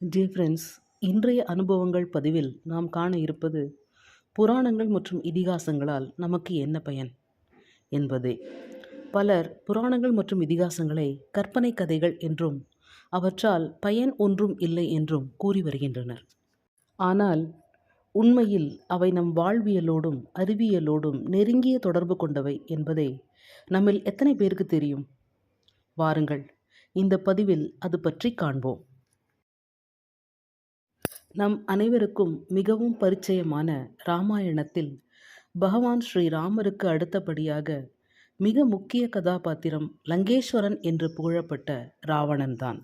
Dear friends இன்றைய அனுபவங்கள் பதிவில் நாம் காண இருப்பது புராணங்கள் மற்றும் இதிகாசங்களால் நமக்கு என்ன பயன்? என்பதே. பலர் புராணங்கள் மற்றும் இதிகாசங்களை கற்பனை கதைகள் என்றும் அவற்றால் பயன் ஒன்றும் இல்லை என்றும் கூறி வருகின்றனர். ஆனால் உண்மையில் அவை நம் வாழ்வியலோடும் அறிவியலோடும் நெருங்கிய தொடர்பு கொண்டவை என்பதை நம்மில் எத்தனை பேருக்கு தெரியும்? வாருங்கள் இந்த பதிவில் அது பற்றி காண்போம். நம் அனைவருக்கும் மிகவும் பரிச்சயமான ராமாயணத்தில் பகவான் ஸ்ரீராமருக்கு அடுத்தபடியாக மிக முக்கிய கதாபாத்திரம் லங்கேஸ்வரன் என்று புகழப்பட்ட ராவணன்தான்.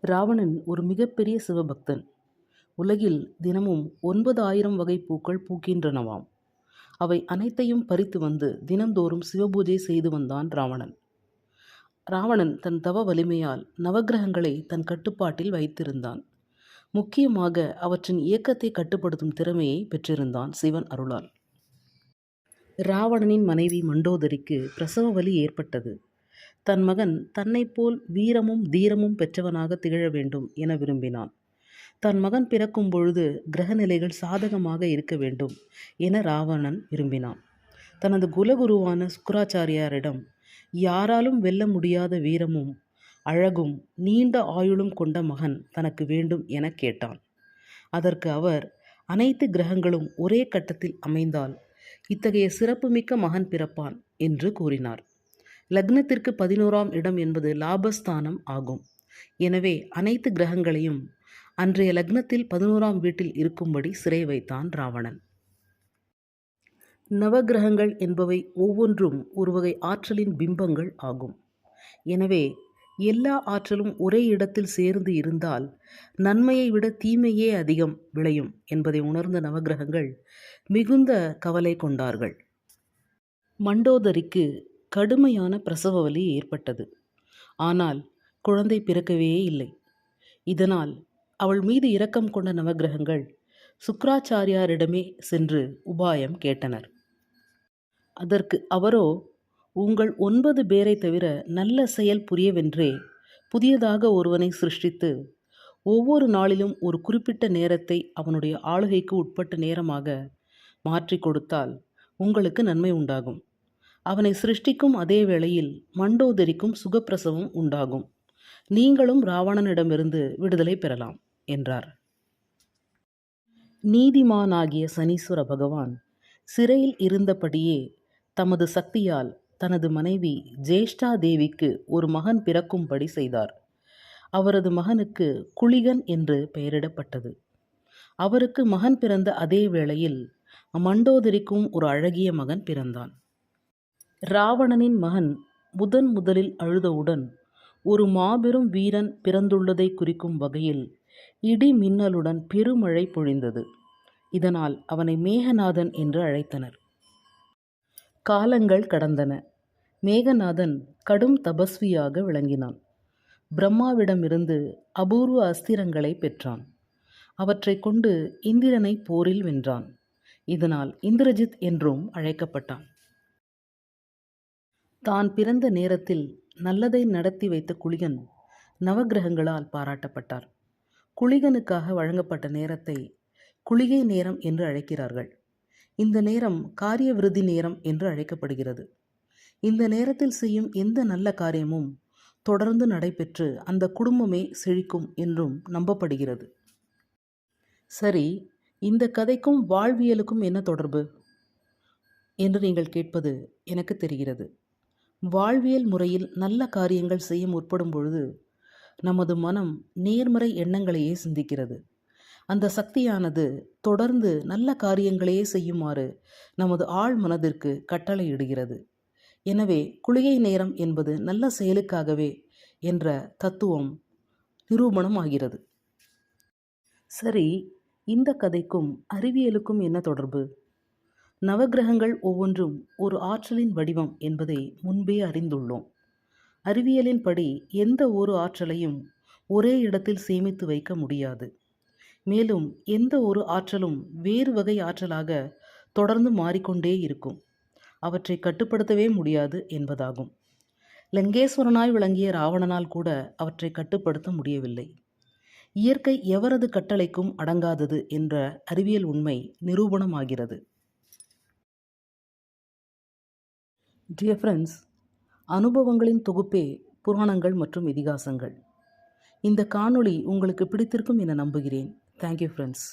ராவணன் ஒரு மிகப்பெரிய சிவபக்தன். உலகில் தினமும் ஒன்பது ஆயிரம் வகை பூக்கள் பூக்கின்றனவாம். அவை அனைத்தையும் பறித்து வந்து தினந்தோறும் சிவபூஜை செய்து வந்தான் ராவணன். ராவணன் தன் தவ வலிமையால் நவகிரகங்களை தன் கட்டுப்பாட்டில் வைத்திருந்தான். முக்கியமாக அவற்றின் இயக்கத்தை கட்டுப்படுத்தும் திறமையை பெற்றிருந்தான் சிவன் அருளால். ராவணனின் மனைவி மண்டோதரிக்கு பிரசவ வலி ஏற்பட்டது. தன் மகன் தன்னைப் போல் வீரமும் தீரமும் பெற்றவனாக திகழ வேண்டும் என விரும்பினான். தன் மகன் பிறக்கும் பொழுது கிரகநிலைகள் சாதகமாக இருக்க வேண்டும் என ராவணன் விரும்பினான். தனது குலகுருவான சுக்கராச்சாரியாரிடம் யாராலும் வெல்ல முடியாத வீரமும் அழகும் நீண்ட ஆயுளும் கொண்ட மகன் தனக்கு வேண்டும் என கேட்டான். அதற்கு அவர் அனைத்து கிரகங்களும் ஒரே கட்டத்தில் அமைந்தால் இத்தகைய சிறப்புமிக்க மகன் பிறப்பான் என்று கூறினார். லக்னத்திற்கு பதினோராம் இடம் என்பது லாபஸ்தானம் ஆகும். எனவே அனைத்து கிரகங்களையும் அன்றைய லக்னத்தில் பதினோராம் வீட்டில் இருக்கும்படி சிறை வைத்தான் ராவணன். நவகிரகங்கள் என்பவை ஒவ்வொன்றும் ஒருவகை ஆற்றலின் பிம்பங்கள் ஆகும். எனவே எல்லா ஆற்றலும் ஒரே இடத்தில் சேர்ந்து இருந்தால் நன்மையை விட தீமையே அதிகம் விளையும் என்பதை உணர்ந்த நவகிரகங்கள் மிகுந்த கவலை கொண்டார்கள். மண்டோதரிக்கு கடுமையான பிரசவ வலி ஏற்பட்டது. ஆனால் குழந்தை பிறக்கவே இல்லை. இதனால் அவள் மீது இரக்கம் கொண்ட நவகிரகங்கள் சுக்கராச்சாரியாரிடமே சென்று உபாயம் கேட்டனர். அதற்கு அவரோ உங்கள் ஒன்பது பேரை தவிர நல்ல செயல் புரியவென்றே புதியதாக ஒருவனை சிருஷ்டித்து ஒவ்வொரு நாளிலும் ஒரு குறிப்பிட்ட நேரத்தை அவனுடைய ஆளுகைக்கு உட்பட்ட நேரமாக மாற்றி கொடுத்தால் உங்களுக்கு நன்மை உண்டாகும். அவனை சிருஷ்டிக்கும் அதே வேளையில் மண்டோதரிக்கும் சுகப்பிரசவம் உண்டாகும். நீங்களும் ராவணனிடமிருந்து விடுதலை பெறலாம் என்றார். நீதிமானாகிய சனீஸ்வர பகவான் சிறையில் இருந்தபடியே தமது சக்தியால் தனது மனைவி ஜேஷ்டா தேவிக்கு ஒரு மகன் பிறக்கும்படி செய்தார். அவரது மகனுக்கு குளிகன் என்று பெயரிடப்பட்டது. அவருக்கு மகன் பிறந்த அதே வேளையில் மண்டோதரிக்கும் ஒரு அழகிய மகன் பிறந்தான். ராவணனின் மகன் முதன் முதலில் அழுதவுடன் ஒரு மாபெரும் வீரன் பிறந்துள்ளதை குறிக்கும் வகையில் இடி மின்னலுடன் பெருமழை பொழிந்தது. இதனால் அவனை மேகநாதன் என்று அழைத்தனர். காலங்கள் கடந்தன. மேகநாதன் கடும் தபஸ்வியாக விளங்கினான். பிரம்மாவிடமிருந்து அபூர்வ அஸ்திரங்களை பெற்றான். அவற்றை கொண்டு இந்திரனை போரில் வென்றான். இதனால் இந்திரஜித் என்றும் அழைக்கப்பட்டான். தான் பிறந்த நேரத்தில் நல்லதை நடத்தி வைத்த குளிகன் நவகிரகங்களால் பாராட்டப்பட்டார். குளிகனுக்காக வழங்கப்பட்ட நேரத்தை குளிகை நேரம் என்று அழைக்கிறார்கள். இந்த நேரம் காரிய விருதி நேரம் என்று அழைக்கப்படுகிறது. இந்த நேரத்தில் செய்யும் எந்த நல்ல காரியமும் தொடர்ந்து நடைபெற்று அந்த குடும்பமே செழிக்கும் என்றும் நம்பப்படுகிறது. சரி இந்த கதைக்கும் வாழ்வியலுக்கும் என்ன தொடர்பு? என்று நீங்கள் கேட்பது எனக்கு தெரிகிறது. வாழ்வியல் முறையில் நல்ல காரியங்கள் செய்ய முற்படும் பொழுது நமது மனம் நேர்மறை எண்ணங்களையே சிந்திக்கிறது. அந்த சக்தியானது தொடர்ந்து நல்ல காரியங்களையே செய்யுமாறு நமது ஆழ் மனதிற்கு கட்டளையிடுகிறது. எனவே குளிகை நேரம் என்பது நல்ல செயலுக்காகவே என்ற தத்துவம் நிரூபணம் ஆகிறது சரி இந்த கதைக்கும் அறிவியலுக்கும் என்ன தொடர்பு? நவகிரகங்கள் ஒவ்வொன்றும் ஒரு ஆற்றலின் வடிவம் என்பதை முன்பே அறிந்துள்ளோம். அறிவியலின்படி எந்த ஒரு ஆற்றலையும் ஒரே இடத்தில் சேமித்து வைக்க முடியாது. மேலும் எந்த ஒரு ஆற்றலும் வேறு வகை ஆற்றலாக தொடர்ந்து மாறிக்கொண்டே இருக்கும். அவற்றை கட்டுப்படுத்தவே முடியாது என்பதாகும். லங்கேஸ்வரனாய் விளங்கிய ராவணனால் கூட அவற்றை கட்டுப்படுத்த முடியவில்லை. இயற்கை எவரது கட்டளைக்கும் அடங்காதது என்ற அறிவியல் உண்மை நிரூபணமாகிறது. டியர் ஃப்ரெண்ட்ஸ் அனுபவங்களின் தொகுப்பே புராணங்கள் மற்றும் இதிகாசங்கள். இந்த காணொளி உங்களுக்கு பிடித்திருக்கும் என நம்புகிறேன். Thank you friends